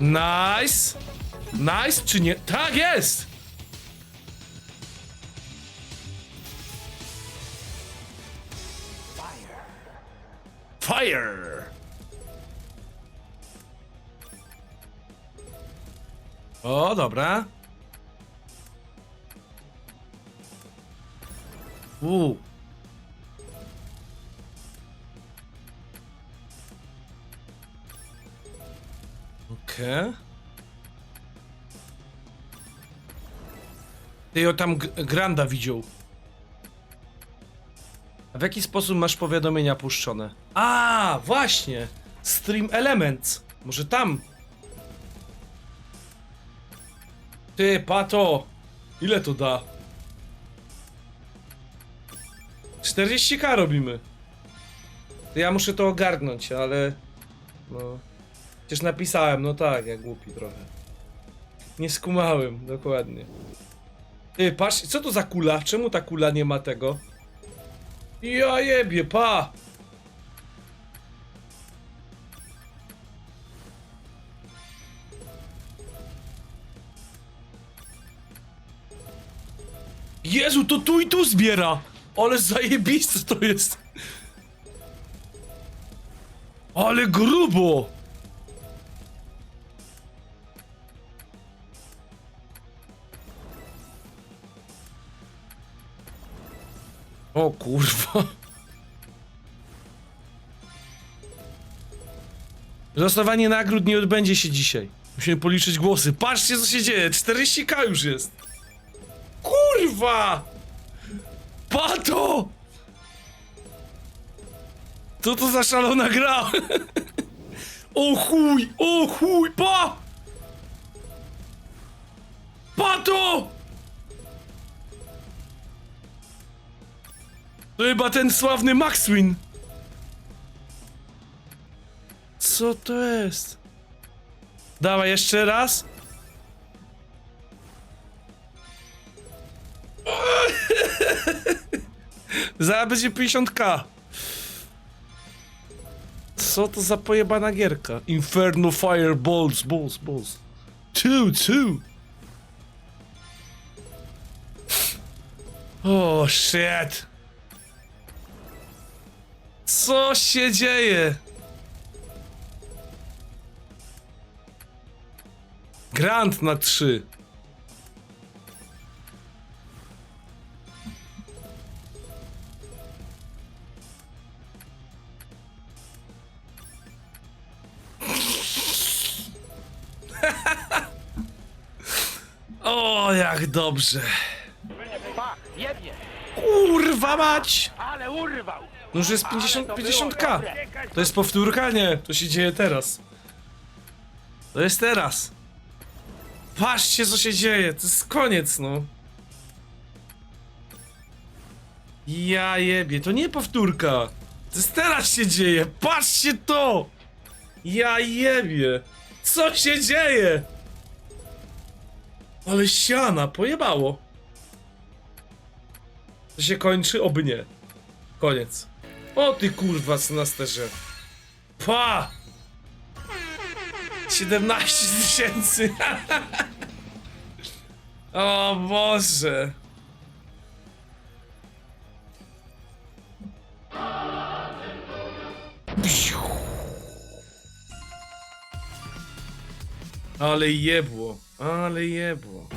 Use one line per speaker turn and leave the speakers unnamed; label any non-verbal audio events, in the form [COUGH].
Nice! Nice czy nie? Tak jest! Fire! O, dobra. Uuu. Okej. Ty o tam Granda widział. A w jaki sposób masz powiadomienia puszczone? A, właśnie! Stream Elements. Może tam. Ty, pato! Ile to da? 40k robimy. To ja muszę to ogarnąć, ale... No... Przecież napisałem, no tak, jak głupi trochę. Nie skumałem, dokładnie. Ty, patrz, co to za kula? Czemu ta kula nie ma tego? Ja jebie, pa! Jezu, to tu i tu zbiera! Ale zajebiste to jest! Ale grubo! O kurwa. Losowanie nagród nie odbędzie się dzisiaj. Musimy policzyć głosy. Patrzcie co się dzieje. 40k już jest. Kurwa! Pato! Co to za szalona gra? [LAUGHS] O chuj! O chuj! Pa! Pato! To chyba ten sławny Maxwin. Co to jest? Dawaj jeszcze raz. [LAUGHS] Zaraz będzie 50k. Co to za pojebana gierka? Inferno Fireballs, balls, balls. Two, two. Oh shit. Co się dzieje? Grant na trzy. [LAUGHS] O, jak dobrze. Kurwa mać!
ale urwał!
No już jest 50,
Ale to
50k.
było dobre.
To jest powtórka? Nie, to się dzieje teraz. To jest teraz. Patrzcie, co się dzieje. To jest koniec, no. Ja jebie, to nie powtórka. To jest teraz się dzieje. Patrzcie to! Ja jebie. Co się dzieje? Ale siana, pojebało. To się kończy? Oby nie. Koniec. O ty kurwa, synasterze. Pa! 17 tysięcy. [LAUGHS] o Boże. Ale jebło, ale jebło.